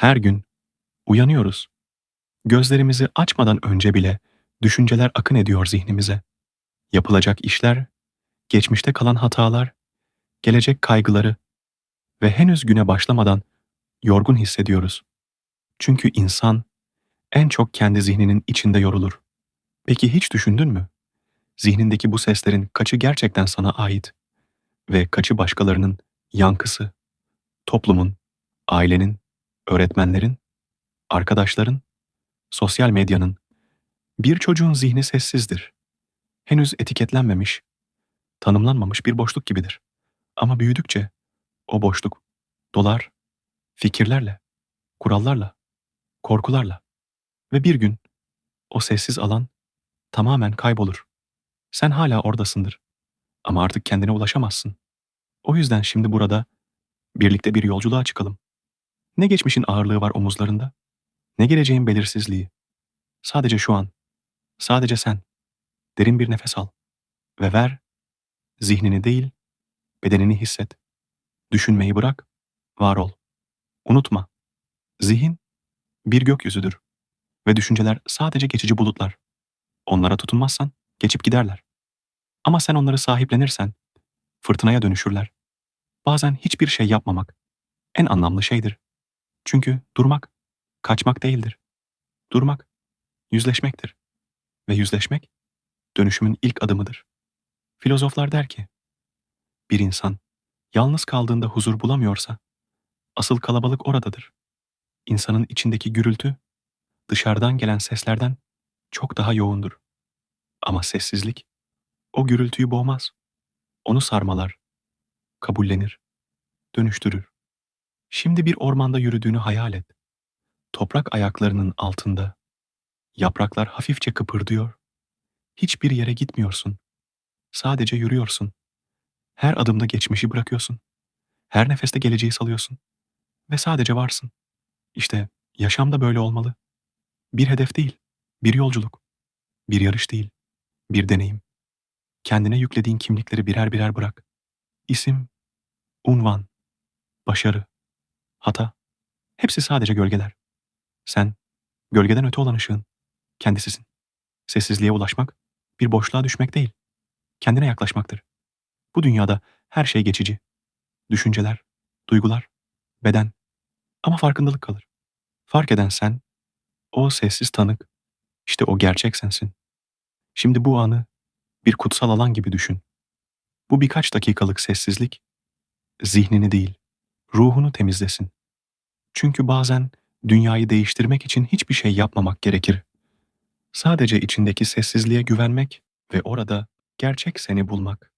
Her gün uyanıyoruz. Gözlerimizi açmadan önce bile düşünceler akın ediyor zihnimize. Yapılacak işler, geçmişte kalan hatalar, gelecek kaygıları ve henüz güne başlamadan yorgun hissediyoruz. Çünkü insan en çok kendi zihninin içinde yorulur. Peki hiç düşündün mü? Zihnindeki bu seslerin kaçı gerçekten sana ait ve kaçı başkalarının yankısı, toplumun, ailenin, öğretmenlerin, arkadaşların, sosyal medyanın. Bir çocuğun zihni sessizdir. Henüz etiketlenmemiş, tanımlanmamış bir boşluk gibidir. Ama büyüdükçe o boşluk dolar fikirlerle, kurallarla, korkularla ve bir gün o sessiz alan tamamen kaybolur. Sen hala oradasındır ama artık kendine ulaşamazsın. O yüzden şimdi burada birlikte bir yolculuğa çıkalım. Ne geçmişin ağırlığı var omuzlarında, ne geleceğin belirsizliği. Sadece şu an, sadece sen. Derin bir nefes al ve ver. Zihnini değil, bedenini hisset. Düşünmeyi bırak, var ol. Unutma, zihin bir gökyüzüdür ve düşünceler sadece geçici bulutlar. Onlara tutunmazsan geçip giderler. Ama sen onları sahiplenirsen fırtınaya dönüşürler. Bazen hiçbir şey yapmamak en anlamlı şeydir. Çünkü durmak kaçmak değildir. Durmak yüzleşmektir ve yüzleşmek dönüşümün ilk adımıdır. Filozoflar der ki, bir insan yalnız kaldığında huzur bulamıyorsa, asıl kalabalık oradadır. İnsanın içindeki gürültü, dışarıdan gelen seslerden çok daha yoğundur. Ama sessizlik, o gürültüyü boğmaz. Onu sarmalar, kabullenir, dönüştürür. Şimdi bir ormanda yürüdüğünü hayal et. Toprak ayaklarının altında. Yapraklar hafifçe kıpırdıyor. Hiçbir yere gitmiyorsun. Sadece yürüyorsun. Her adımda geçmişi bırakıyorsun. Her nefeste geleceği salıyorsun. Ve sadece varsın. İşte yaşam da böyle olmalı. Bir hedef değil, bir yolculuk. Bir yarış değil, bir deneyim. Kendine yüklediğin kimlikleri birer birer bırak. İsim, unvan, başarı, hata. Hepsi sadece gölgeler. Sen, gölgeden öte olan ışığın, kendisisin. Sessizliğe ulaşmak, bir boşluğa düşmek değil, kendine yaklaşmaktır. Bu dünyada her şey geçici. Düşünceler, duygular, beden. Ama farkındalık kalır. Fark eden sen, o sessiz tanık, işte o gerçek sensin. Şimdi bu anı bir kutsal alan gibi düşün. Bu birkaç dakikalık sessizlik, zihnini değil, ruhunu temizlesin. Çünkü bazen dünyayı değiştirmek için hiçbir şey yapmamak gerekir. Sadece içindeki sessizliğe güvenmek ve orada gerçek seni bulmak.